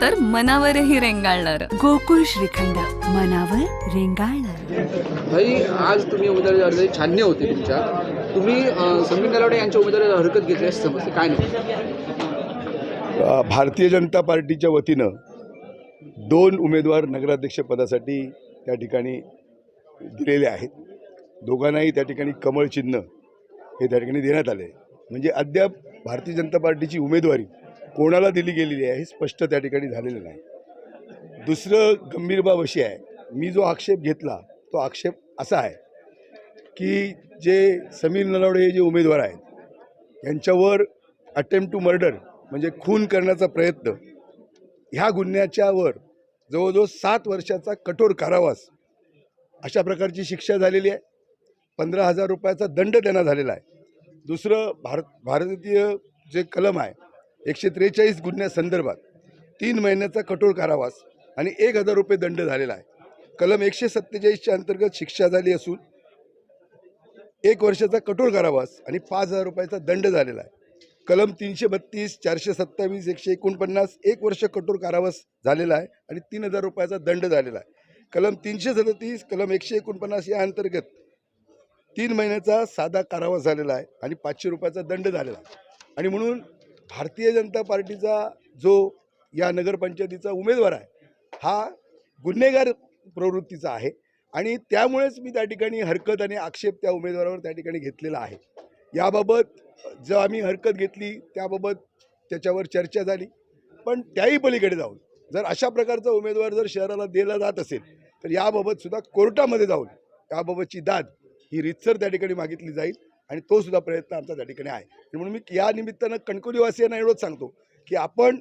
तर मनावरही रेंगाळणार. गोकुळ श्रीखंड मनावर रेंगाळणार. भाई आज तुम्ही उमेदवारी अर्ज छाननी होते तुमच्या. तुम्ही संबित नलावडे यांच्या उमेदवारी हरकत घेतली असं समजते. काय नाही. भारतीय जनता पार्टीच्या वतीनं दोन उमेदवार नगराध्यक्षपदासाठी त्या ठिकाणी दिलेले आहेत. दोघांनाही त्या ठिकाणी कमळ चिन्ह हे त्या ठिकाणी देण्यात आले आहे. म्हणजे अद्याप भारतीय जनता पार्टीची उमेदवारी कोणाला दिली गेलेली आहे हे स्पष्ट त्या ठिकाणी झालेलं नाही. दुसरं गंभीर बाब अशी आहे मी जो आक्षेप घेतला तो आक्षेप असा आहे की जे समीर नलावडे हे जे उमेदवार आहेत यांच्यावर अटेम्प्ट टू मर्डर म्हणजे खून करण्याचा प्रयत्न ह्या गुन्ह्याच्यावर जवळजवळ सात वर्षाचा कठोर कारावास अशा प्रकारची शिक्षा झालेली आहे. पंधरा हजार रुपयाचा दंड त्यांना झालेला आहे. दुसरं भारत भारतीय जे कलम आहे एकशे त्रेचाळीस गुन्ह्यासंदर्भात तीन महिन्याचा कठोर कारावास आणि एक हजार रुपये दंड झालेला आहे. कलम एकशे सत्तेचाळीसच्या अंतर्गत शिक्षा झाली असून एक वर्षाचा कठोर कारावास आणि पाच हजार रुपयाचा दंड झालेला आहे. कलम तीनशे बत्तीस चारशे सत्तावीस एकशे एकोणपन्नास एक वर्ष कठोर कारावास झालेला आहे आणि तीन हजार रुपयाचा दंड झालेला आहे. कलम तीनशे सदतीस कलम एकशे एकोणपन्नास या अंतर्गत तीन महिन्याचा साधा कारावास झालेला आहे आणि पाचशे रुपयाचा दंड झालेला आहे. आणि म्हणून भारतीय जनता पार्टीचा जो या नगरपंचायतीचा उमेदवार आहे हा गुन्हेगार प्रवृत्तीचा आहे आणि त्यामुळेच मी त्या ठिकाणी हरकत आणि आक्षेप त्या उमेदवारावर त्या ठिकाणी घेतलेला आहे. याबाबत जो आम्ही हरकत घेतली त्याबाबत त्याच्यावर चर्चा झाली. पण त्याही पलीकडे जाऊन जर अशा प्रकारचा उमेदवार जर शहराला दिला जात असेल तर याबाबत सुद्धा कोर्टामध्ये जाऊन याबाबतची दाद ही रितसर त्या ठिकाणी मागितली जाईल. आणि तो सुद्धा प्रयत्न आमचा त्या ठिकाणी आहे. आणि म्हणून मी या निमित्तानं कणकवलीवासियांना एवढंच सांगतो की आपण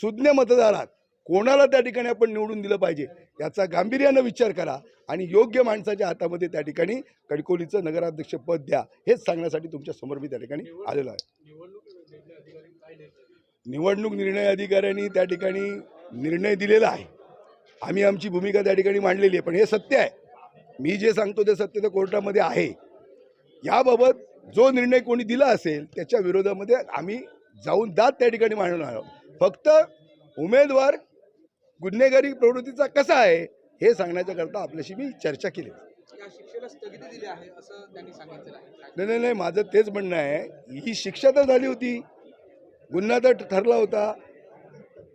सुज्ञ मतदारात कोणाला त्या ठिकाणी आपण निवडून दिलं पाहिजे याचा गांभीर्यानं विचार करा आणि योग्य माणसाच्या हातामध्ये त्या ठिकाणी कणकोलीचं नगराध्यक्ष पद द्या. हेच सांगण्यासाठी तुमच्यासमोर मी त्या ठिकाणी आलेलो आहे. निवडणूक निर्णय अधिकाऱ्यांनी त्या ठिकाणी निर्णय दिलेला आहे. आम्ही आमची भूमिका त्या ठिकाणी मांडलेली आहे. पण हे सत्य आहे. मी जे सांगतो ते सत्य तर कोर्टामध्ये आहे. याबाबत जो निर्णय कोणी दिला असेल त्याच्या विरोधामध्ये आम्ही जाऊन दाद त्या ठिकाणी मांडणार आहोत फक्त उमेदवार गुन्हेगारी प्रवृत्तीचा कसा आहे हे सांगण्याच्या करता आपल्याशी मी चर्चा केली. नाही नाही नाही माझं तेच म्हणणं आहे. ही शिक्षा तर झाली होती. गुन्हा तर ठरला होता.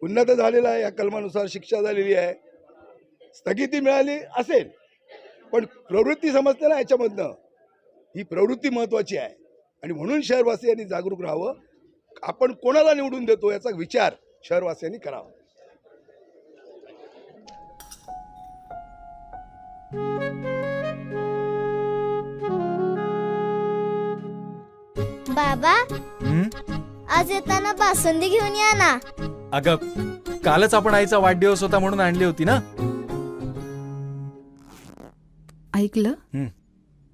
गुन्हा तर झालेला आहे या कलमानुसार शिक्षा झालेली आहे. स्थगिती मिळाली असेल पण प्रवृत्ती समजते ना याच्यामधनं. ही प्रवृत्ती महत्त्वाची आहे. आणि म्हणून शहरवासियांनी जागरूक राहावं. आपण कोणाला निवडून देतो याचा विचार शहरवासियांनी करावा. बाबा हं? आज येताना बासुंदी घेऊन या ना. अगं कालच आपण आईचा वाढदिवस होता म्हणून आणली होती ना? ऐकलं? हं.